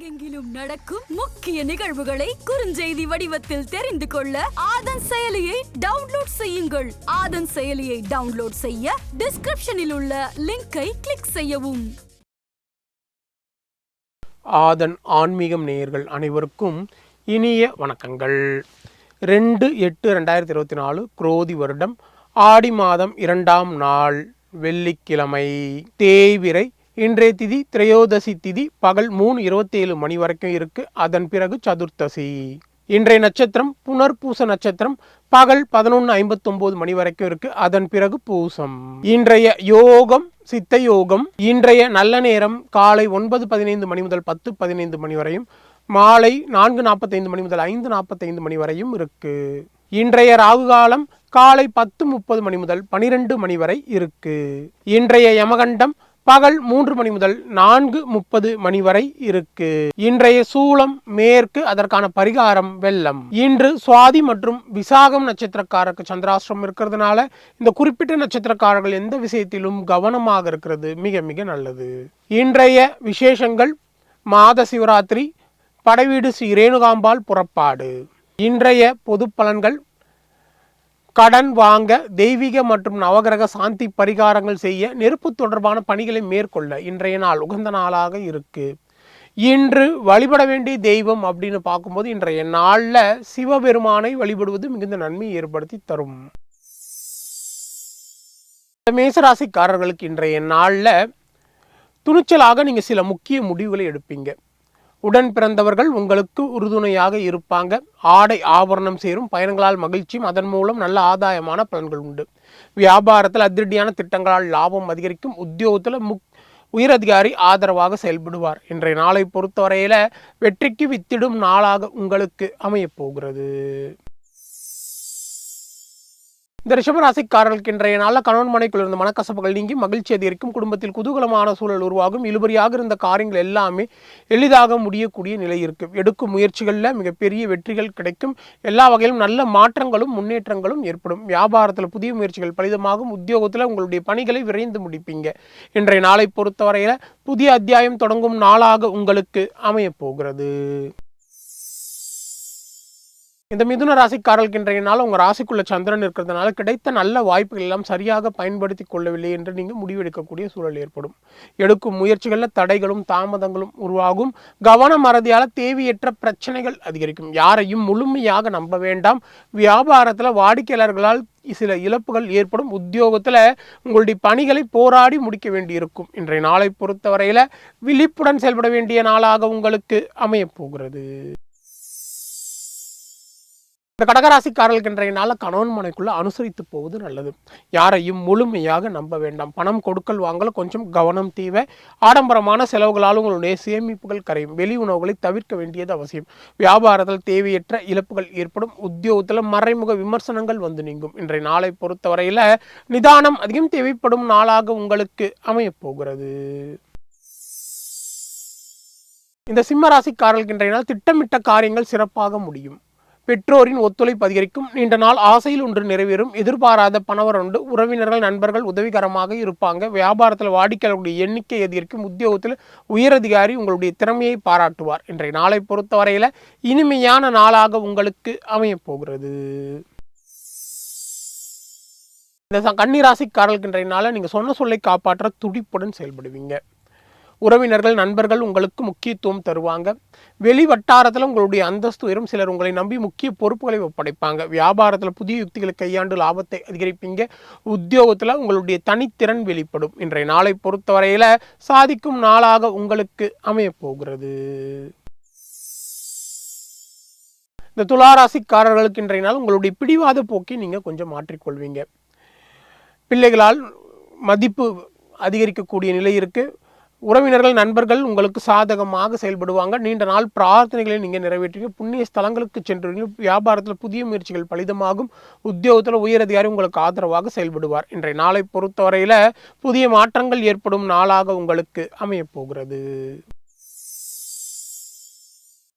உலகெங்கிலும் நடக்கும் முக்கிய நிகழ்வுகளை குறுஞ்செய்தி வடிவத்தில் தெரிந்து கொள்ள ஆதன் செயலியை டவுன்லோட் செய்யுங்கள். ஆதன் செயலியை டவுன்லோட் செய்ய டிஸ்கிரிப்ஷனில் உள்ள லிங்கை கிளிக் செய்யவும். ஆதன் ஆன்மீகம் நேயர்கள் அனைவருக்கும் இனிய வணக்கங்கள். ரெண்டு எட்டு ரெண்டாயிரத்தி இருபத்தி நாலு குரோதி வருடம் ஆடி மாதம் இரண்டாம் நாள் வெள்ளிக்கிழமை தேய்விரை இன்றைய திதி திரையோதசி திதி பகல் மூணு இருபத்தேழு மணி வரைக்கும் இருக்கு. அதன் பிறகு சதுர்த்தசி. இன்றைய நட்சத்திரம் புனர்பூச நட்சத்திரம் பகல் பதினொன்று ஐம்பத்தொம்போது மணி வரைக்கும் இருக்கு. அதன் பிறகு பூசம். இன்றைய யோகம் சித்த யோகம் இன்றைய நல்ல நேரம் காலை ஒன்பது பதினைந்து மணி முதல் பத்து பதினைந்து மணி வரையும் மாலை நான்கு நாற்பத்தைந்து மணி முதல் ஐந்து நாற்பத்தைந்து மணி வரையும் இருக்கு. இன்றைய ராகு காலம் காலை பத்து முப்பது மணி முதல் பனிரெண்டு மணி வரை இருக்கு. இன்றைய யமகண்டம் பகல் மூன்று மணி முதல் நான்கு முப்பது மணி வரை இருக்கு. இன்றைய சூளம் மேற்கு அதற்கான பரிகாரம் வெள்ளம். இன்று சுவாதி மற்றும் விசாகம் நட்சத்திரக்காரருக்கு சந்திராஷ்டிரம் இருக்கிறதுனால இந்த குறிப்பிட்ட நட்சத்திரக்காரர்கள் எந்த விஷயத்திலும் கவனமாக இருக்கிறது மிக மிக நல்லது. இன்றைய விசேஷங்கள் மாத சிவராத்திரி படைவீடு ஸ்ரீ ரேணுகாம்பாள் புறப்பாடு. இன்றைய பொது பலன்கள் கடன் வாங்க தெய்வீக மற்றும் நவகிரக சாந்தி பரிகாரங்கள் செய்ய நெருப்பு தொடர்பான பணிகளை மேற்கொள்ள இன்றைய நாள் உகந்த நாளாக இருக்கு. இன்று வழிபட வேண்டிய தெய்வம் அப்படின்னு பார்க்கும்போது இன்றைய நாளில் சிவபெருமானை வழிபடுவது மிகுந்த நன்மையை ஏற்படுத்தி தரும். மேசராசிக்காரர்களுக்கு இன்றைய நாளில் துணிச்சலாக நீங்கள் சில முக்கிய முடிவுகளை எடுப்பீங்க. உடன் பிறந்தவர்கள் உங்களுக்கு உறுதுணையாக இருப்பாங்க. ஆடை ஆபரணம் சேரும் பயணங்களால் மகிழ்ச்சியும் அதன் மூலம் நல்ல ஆதாயமான பலன்கள் உண்டு. வியாபாரத்தில் அதிரடியான திட்டங்களால் லாபம் அதிகரிக்கும். உத்தியோகத்தில் முக் உயரதிகாரி ஆதரவாக செயல்படுவார். இன்றைய நாளை பொறுத்தவரையில் வெற்றிக்கு வித்திடும் நாளாக உங்களுக்கு அமையப் போகிறது. இந்த ரிஷபராசிக்காரர்களுக்கு இன்றைய நாளில் கணவன் மனைக்குள் இருந்த மனக்கசப்புகள் நீங்கி மகிழ்ச்சி அதிகரிக்கும் குடும்பத்தில் குதூகலமான சூழல் உருவாகும். இழுபறியாக இருந்த காரியங்கள் எல்லாமே எளிதாக முடியக்கூடிய நிலை இருக்கும் எடுக்கும் முயற்சிகளில் மிகப்பெரிய வெற்றிகள் கிடைக்கும். எல்லா வகையிலும் நல்ல மாற்றங்களும் முன்னேற்றங்களும் ஏற்படும். வியாபாரத்தில் புதிய முயற்சிகள் பலிதமாகும். உத்தியோகத்தில் உங்களுடைய பணிகளை விரைந்து முடிப்பீங்க. இன்றைய நாளை பொறுத்தவரையில் புதிய அத்தியாயம் தொடங்கும் நாளாக உங்களுக்கு அமையப் போகிறது. இந்த மிதுன ராசிக்காரர்களுக்கு இன்றைய நாள் உங்கள் ராசிக்குள்ள சந்திரன் இருக்கிறதுனால கிடைத்த நல்ல வாய்ப்புகள் எல்லாம் சரியாக பயன்படுத்தி கொள்ளவில்லை என்று நீங்கள் முடிவெடுக்கக்கூடிய சூழல் ஏற்படும். எடுக்கும் முயற்சிகளில் தடைகளும் தாமதங்களும் உருவாகும். கவன மறதியால் தேவையற்ற பிரச்சனைகள் அதிகரிக்கும். யாரையும் முழுமையாக நம்ப வேண்டாம். வியாபாரத்தில் வாடிக்கையாளர்களால் சில இழப்புகள் ஏற்படும். உத்தியோகத்தில் உங்களுடைய பணிகளை போராடி முடிக்க வேண்டியிருக்கும். இன்றைய நாளை பொறுத்தவரையில் விழிப்புடன் செயல்பட வேண்டிய நாளாக உங்களுக்கு அமையப் போகிறது. இந்த கடகராசிக்காரர்களுக்கு இன்றைய நாளில் கணவன் மனைக்குள்ள அனுசரித்து போவது நல்லது. யாரையும் முழுமையாக நம்ப வேண்டாம். பணம் கொடுக்கல் வாங்கல கொஞ்சம் கவனம் தீவை. ஆடம்பரமான செலவுகளால் உங்களுடைய சேமிப்புகள் கரையும். வெளி உணவுகளை தவிர்க்க வேண்டியது அவசியம். வியாபாரத்தில் தேவையற்ற இழப்புகள் ஏற்படும். உத்தியோகத்தில் மறைமுக விமர்சனங்கள் வந்து நீங்கும். இன்றைய நாளை பொறுத்தவரையில் நிதானம் அதிகம் தேவைப்படும் நாளாக உங்களுக்கு அமையப்போகிறது இந்த சிம்ம ராசிக்காரர்களுக்கு இன்றைய நாள் திட்டமிட்ட காரியங்கள் சிறப்பாக முடியும். பெற்றோரின் ஒத்துழைப்பு அதிகரிக்கும். நீண்ட நாள் ஆசையில் ஒன்று நிறைவேறும். எதிர்பாராத பணவரண்டு உறவினர்கள் நண்பர்கள் உதவிகரமாக இருப்பாங்க. வியாபாரத்தில் வாடிக்கையாளர்களுடைய எண்ணிக்கை அதிகரிக்கும். உத்தியோகத்தில் உயரதிகாரி உங்களுடைய திறமையை பாராட்டுவார். இன்றைய நாளை பொறுத்தவரையில் இனிமையான நாளாக உங்களுக்கு அமையப் போகிறது. இந்த கன்னிராசிக்காரர்களுக்கு இன்றைய நாளில் நீங்கள் சொன்ன சொல்லை காப்பாற்ற துடிப்புடன் செயல்படுவீங்க. உறவினர்கள் நண்பர்கள் உங்களுக்கு முக்கியத்துவம் தருவாங்க. வெளி வட்டாரத்தில் உங்களுடைய அந்தஸ்து உயரும். சிலர் உங்களை நம்பி முக்கிய பொறுப்புகளை ஒப்படைப்பாங்க. வியாபாரத்தில் புதிய யுக்திகளை கையாண்டு லாபத்தை அதிகரிப்பீங்க. உத்தியோகத்தில் உங்களுடைய தனித்திறன் வெளிப்படும். இன்றைய நாளை பொறுத்தவரையில் சாதிக்கும் நாளாக உங்களுக்கு அமையப்போகிறது. இந்த துளாராசிக்காரர்களுக்கு இன்றைய நாள் உங்களுடைய பிடிவாத போக்கை நீங்கள் கொஞ்சம் மாற்றிக்கொள்வீங்க. பிள்ளைகளால் மதிப்பு அதிகரிக்கக்கூடிய நிலை இருக்குது உறவினர்கள் நண்பர்கள் உங்களுக்கு சாதகமாக செயல்படுவாங்க. நீண்ட நாள் பிரார்த்தனைகளை நீங்கள் நிறைவேற்றுவீங்க. புண்ணிய ஸ்தலங்களுக்கு சென்றுவீங்க. வியாபாரத்தில் புதிய முயற்சிகள் பலிதமாகும். உத்தியோகத்தில் உயரதிகாரி உங்களுக்கு ஆதரவாக செயல்படுவார். இன்றைய நாளை பொறுத்தவரையில் புதிய மாற்றங்கள் ஏற்படும் நாளாக உங்களுக்கு அமையப் போகிறது.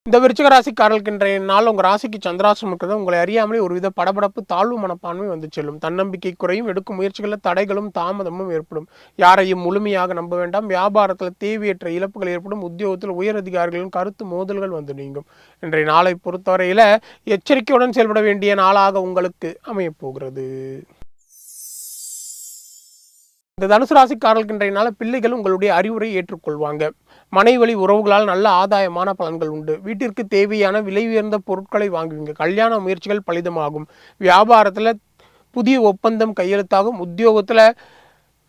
இந்த விருச்சிக ராசிக்காரர்களுக்கு இன்றைய நாள் உங்கள் ராசிக்கு சந்திராசம் இருக்கிறது உங்களை அறியாமலே ஒருவித படபடப்பு தாழ்வு மனப்பான்மை வந்து செல்லும். தன்னம்பிக்கை குறையும் எடுக்கும் முயற்சிகளில் தடைகளும் தாமதமும் ஏற்படும். யாரையும் முழுமையாக நம்ப வேண்டாம். வியாபாரத்தில் தேவையற்ற இழப்புகள் ஏற்படும். உத்தியோகத்தில் உயர் அதிகாரிகளின் கருத்து மோதல்கள் வந்து நீங்கும். இன்றைய நாளை பொறுத்தவரையில் எச்சரிக்கையுடன் செயல்பட வேண்டிய நாளாக உங்களுக்கு அமையப்போகிறது. இந்த தனுசு ராசிக்காரர்களுக்கு இன்றைய நாள் பிள்ளைகள் உங்களுடைய அறிவுரை ஏற்றுக்கொள்வாங்க. மனைவழி உறவுகளால் நல்ல ஆதாயமான பலன்கள் உண்டு. வீட்டிற்கு தேவையான விலை உயர்ந்த பொருட்களை வாங்குவீங்க. கல்யாண முயற்சிகள் பலிதமாகும். வியாபாரத்தில் புதிய ஒப்பந்தம் கையெழுத்தாகும். உத்தியோகத்தில்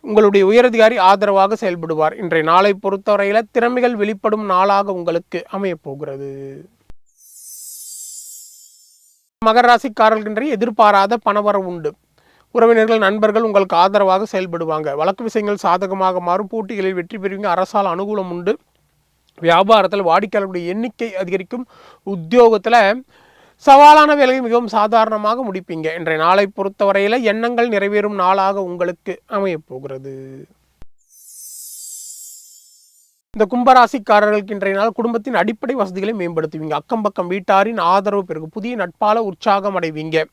உங்களுடைய உயரதிகாரி ஆதரவாக செயல்படுவார். இன்றைய நாளை பொறுத்தவரையில் திறமைகள் வெளிப்படும் நாளாக உங்களுக்கு அமையப்போகிறது மகர ராசிக்காரர்கள் எதிர்பாராத பணவரவு உண்டு. உறவினர்கள் நண்பர்கள் உங்களுக்கு ஆதரவாக செயல்படுவாங்க. வழக்கு விஷயங்கள் சாதகமாக மாறும். போட்டிகளில் வெற்றி பெறுவீங்க. அரசால் அனுகூலம் உண்டு. வியாபாரத்தில் வாடிக்கையாளர்களுடைய எண்ணிக்கை அதிகரிக்கும் உத்தியோகத்தில் சவாலான வேலையை மிகவும் சாதாரணமாக முடிப்பீங்க. இன்றைய நாளை பொறுத்தவரையில் எண்ணங்கள் நிறைவேறும் நாளாக உங்களுக்கு அமையப்போகிறது இந்த கும்பராசிக்காரர்களுக்கு இன்றைய நாள் குடும்பத்தின் அடிப்படை வசதிகளை மேம்படுத்துவீங்க. அக்கம் பக்கம் வீட்டாரின் ஆதரவு பெருகும். புதிய நட்பால உற்சாகம் அடைவீங்க.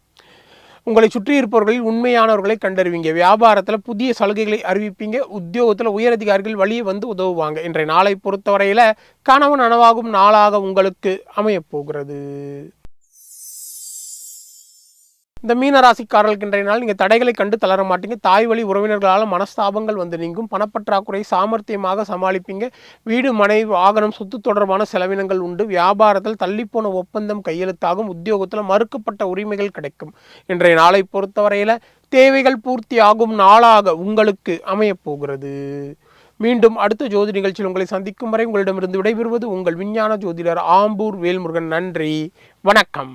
உங்களை சுற்றி இருப்பவர்களில் உண்மையானவர்களை கண்டறிவீங்க. வியாபாரத்தில் புதிய சலுகைகளை அறிவிப்பீங்க. உத்தியோகத்தில் உயரதிகாரிகள் வழியே வந்து உதவுவாங்க. இன்றைய நாளை பொறுத்தவரையில் கணவன் நனவாகும் நாளாக உங்களுக்கு அமையப் போகிறது. இந்த மீன ராசிக்காரர்களுக்கு இன்றைய நாள் நீங்கள் தடைகளை கண்டு தளர மாட்டீங்க. தாய் வழி உறவினர்களால் மனஸ்தாபங்கள் வந்து நீங்கும். பணப்பற்றாக்குறை சாமர்த்தியமாக சமாளிப்பீங்க. வீடு மனை வாகனம் சொத்து தொடர்பான செலவினங்கள் உண்டு. வியாபாரத்தில் தள்ளிப்போன ஒப்பந்தம் கையெழுத்தாகும். உத்தியோகத்தில் மறுக்கப்பட்ட உரிமைகள் கிடைக்கும். இன்றைய நாளை பொறுத்தவரையில் தேவைகள் பூர்த்தியாகும் நாளாக உங்களுக்கு அமையப்போகிறது மீண்டும் அடுத்த ஜோதி நிகழ்ச்சியில் உங்களை சந்திக்கும் வரை உங்களிடமிருந்து விடைபெறுவது உங்கள் விஞ்ஞான ஜோதிடர் ஆம்பூர் வேல்முருகன். நன்றி. வணக்கம்.